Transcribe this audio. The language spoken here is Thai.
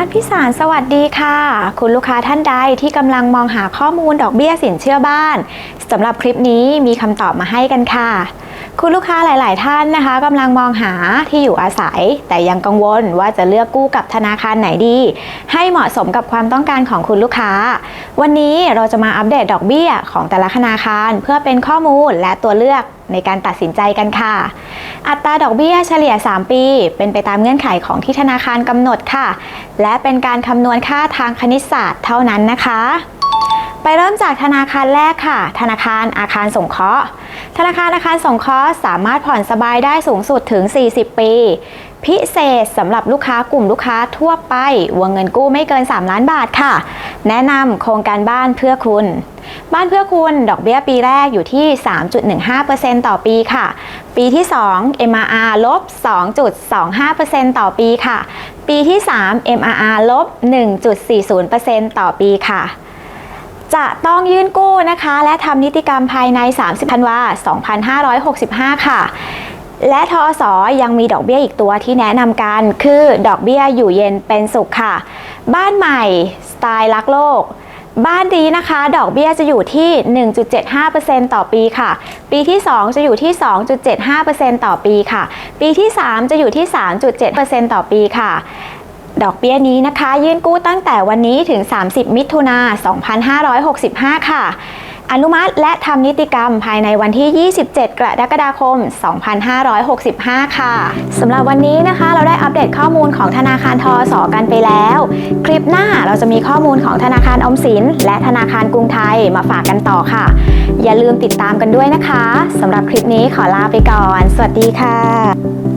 บ้านพิสารสวัสดีค่ะ คุณลูกค้าท่านใดที่กำลังมองหาข้อมูลดอกเบี้ยสินเชื่อบ้านสำหรับคลิปนี้มีคำตอบมาให้กันค่ะ คุณลูกค้าหลาย ๆ ท่านนะคะกำลังมองหาที่อยู่อาศัย แต่ยังกังวลว่าจะเลือกกู้กับธนาคารไหนดี ให้เหมาะสมกับความต้องการของคุณลูกค้า วันนี้เราจะมาอัปเดตดอกเบี้ยของแต่ละธนาคาร เพื่อเป็นข้อมูลและตัวเลือกในการตัดสินใจกันค่ะ อัตราดอกเบี้ยเฉลี่ย 3 ปี เป็นไปตามเงื่อนไขของที่ธนาคารกำหนดค่ะ และเป็นการคำนวณค่าทางคณิตศาสตร์เท่านั้นนะคะ ไปเริ่มจากธนาคารแรกค่ะ ธนาคารอาคารสงเคราะห์ ธนาคารอาคารสงเคราะห์สามารถผ่อนสบายได้สูงสุดถึง 40 ปี พิเศษสำหรับลูกค้ากลุ่มลูกค้าทั่วไป วงเงินกู้ไม่เกิน 3 ล้านบาทค่ะ แนะนำโครงการบ้านเพื่อคุณ บ้านเพื่อคุณดอกเบี้ยปีแรกอยู่ที่ 3.15%ต่อปีค่ะ ปีที่ 2 MRR ลบ 2.25%ต่อปีค่ะ ปีที่ 3 MRR ลบ 1.40%ต่อปีค่ะ จะต้องยื่นกู้นะคะ และทำนิติกรรมภายใน 30ธันวา2565 ค่ะ และทอสอยังมีดอกเบี้ยอีกตัวที่แนะนำกันคือดอกเบี้ยอยู่เย็นเป็นสุขค่ะ บ้านใหม่สไตล์รักโลกบ้านนี้นะคะ ดอกเบี้ยจะอยู่ที่ 1.75%ต่อปีค่ะ ปีที่ 2 จะอยู่ที่ 2.75%ต่อปีค่ะ ปีที่ 3 จะอยู่ที่ 3.7%ต่อปีค่ะ ดอกเบี้ยนี้นะคะ ยื่นกู้ตั้งแต่วันนี้ถึง 30 มิถุนา 2565 ค่ะ อนุมัติและทำนิติกรรมภายในวันที่ 27 กรกฎาคม 2565 ค่ะสำหรับวันนี้นะคะ เราได้อัปเดตข้อมูลของธนาคารทอสอกันไปแล้ว คลิปหน้าเราจะมีข้อมูลของธนาคารออมสิน และธนาคารกรุงไทยมาฝากกันต่อค่ะ อย่าลืมติดตามกันด้วยนะคะสำหรับคลิปนี้ขอลาไปก่อน สวัสดีค่ะ